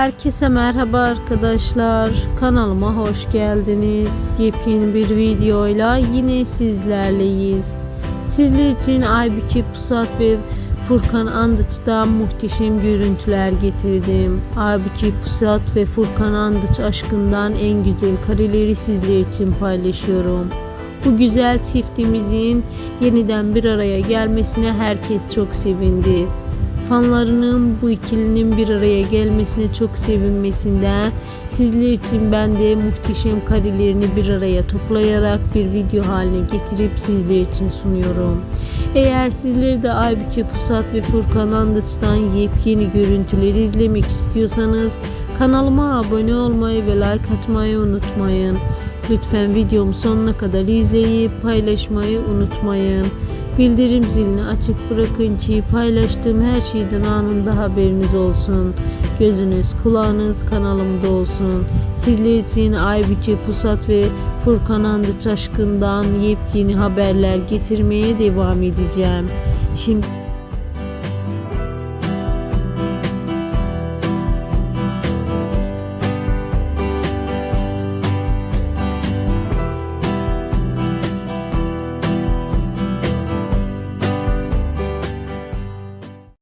Herkese merhaba arkadaşlar. Kanalıma hoş geldiniz. Yepyeni bir videoyla yine sizlerleyiz. Sizler için Aybüke Pusat ve Furkan Andıç'tan muhteşem görüntüler getirdim. Aybüke Pusat ve Furkan Andıç aşkından en güzel kareleri sizler için paylaşıyorum. Bu güzel çiftimizin yeniden bir araya gelmesine herkes çok sevindi. Fanlarının bu ikilinin bir araya gelmesine çok sevinmesinden sizler için ben de muhteşem karelerini bir araya toplayarak bir video haline getirip sizler için sunuyorum. Eğer sizler de Aybüke Pusat ve Furkan Andıç'tan yepyeni görüntüleri izlemek istiyorsanız kanalıma abone olmayı ve like atmayı unutmayın. Lütfen videomu sonuna kadar izleyip paylaşmayı unutmayın. Bildirim zilini açık bırakın ki paylaştığım her şeyden anında haberiniz olsun. Gözünüz, kulağınız kanalımda olsun. Sizler için Aybüke Pusat ve Furkan Andıç aşkından yepyeni haberler getirmeye devam edeceğim. Şimdi